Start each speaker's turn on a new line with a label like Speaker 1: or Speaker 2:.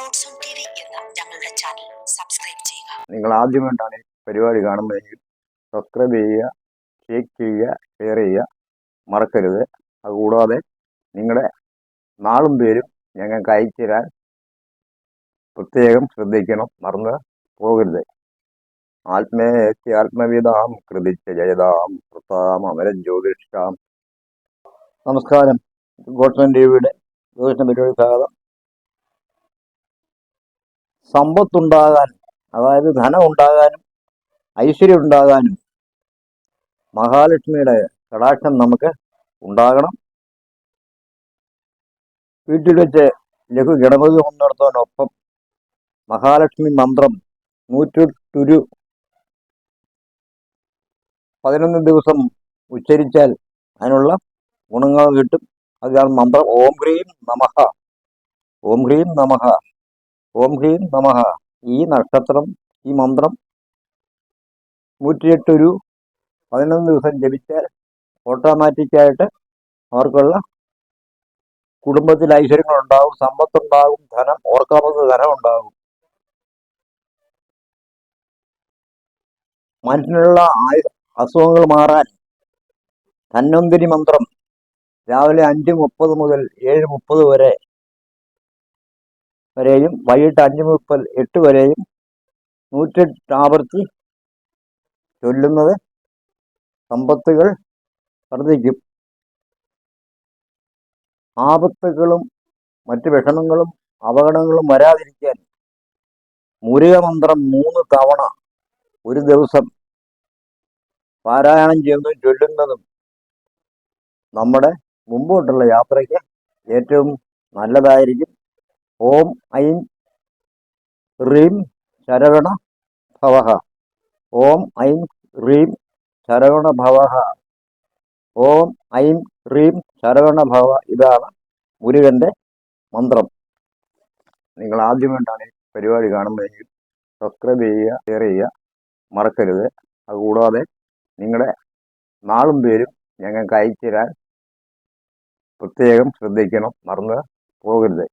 Speaker 1: T ഞങ്ങളുടെ channel subscribe ചെയ്യുക.
Speaker 2: നിങ്ങൾ ആദ്യമായിട്ടാണ് ഈ പരിപാടി കാണുന്നതെങ്കിൽ സബ്സ്ക്രൈബ് ചെയ്യുക ഷെയർ ചെയ്യുക ഷെയർ ചെയ്യുക. മറക്കരുത്. അതുകൂടാതെ നിങ്ങളുടെ നാളും പേരും ഞങ്ങൾക്ക് അയച്ചു തരാൻ പ്രത്യേകം ശ്രദ്ധിക്കണം. മറന്ന് പോകരുത്. ആത്മേത്തി ആത്മവിതാം കൃതിച്ച ജയതാം കൃതാം അമരം ജ്യോതിഷാം നമസ്കാരം. ഗോഡ്സൺ ടിവിയുടെ ജ്യോതിഷം പരിപാടി സ്വാഗതം. സമ്പത്തുണ്ടാകാൻ അതായത് ധനം ഉണ്ടാകാനും ഐശ്വര്യം ഉണ്ടാകാനും മഹാലക്ഷ്മിയുടെ കടാക്ഷം നമുക്ക് ഉണ്ടാകണം. വീട്ടിൽ വെച്ച് ലഘു ഗണപതി കൊണ്ടുനടത്തോടൊപ്പം മഹാലക്ഷ്മി മന്ത്രം നൂറ്റൊരു പതിനൊന്ന് ദിവസം ഉച്ചരിച്ചാൽ അതിനുള്ള ഗുണങ്ങൾ കിട്ടും. അതിനാൽ മന്ത്രം. ഓം ഹ്രീം നമഹ ഓം ഹ്രീം നമഃ. ഓം ഹ്രീം നമഹ ഈ നക്ഷത്രം ഈ മന്ത്രം നൂറ്റിയെട്ടൊരു പതിനൊന്ന് ദിവസം ജപിച്ചാൽ ഓട്ടോമാറ്റിക്കായിട്ട് അവർക്കുള്ള കുടുംബത്തിൽ ഐശ്വര്യങ്ങൾ ഉണ്ടാകും സമ്പത്തുണ്ടാകും ധനം ഓർക്കാവുന്ന ധനം ഉണ്ടാകും മനുഷ്യനുള്ള അസുഖങ്ങൾ മാറാൻ ധന്വന്തിരി മന്ത്രം രാവിലെ അഞ്ച് മുപ്പത് മുതൽ ഏഴ് മുപ്പത് വരെ വരെയും വൈകിട്ട് അഞ്ച് മുപ്പത് എട്ട് വരെയും നൂറ്റെട്ട് ആവർത്തി ചൊല്ലുന്നത് സമ്പത്തുകൾ വർദ്ധിക്കും. ആപത്തുകളും മറ്റ് വിഷമങ്ങളും അപകടങ്ങളും വരാതിരിക്കാൻ മുരുക മന്ത്രം മൂന്ന് തവണ ഒരു ദിവസം പാരായണം ചെയ്യുന്നതും ചൊല്ലുന്നതും നമ്മുടെ മുമ്പോട്ടുള്ള യാത്രയ്ക്ക് ഏറ്റവും നല്ലതായിരിക്കും. ഓം ഐം റീം ശരവണ ഭവഹ ഓം ഐം റീം ശരവണ ഭവഹ ഓം ഐം റീം ശരവണ ഭവ ഇതാണ് മുരുകന്റെ മന്ത്രം. നിങ്ങൾ ആദ്യമായിട്ടാണ് ഈ പരിപാടി കാണുന്നതെങ്കിൽ സബ്സ്ക്രൈബ് ചെയ്യുക ഷെയർ ചെയ്യുക മറക്കരുത്. അതുകൂടാതെ നിങ്ങളുടെ നാളും പേരും ഞങ്ങൾക്ക് അയച്ചു തരാൻ പ്രത്യേകം ശ്രദ്ധിക്കണം മറന്ന് പോകരുത്.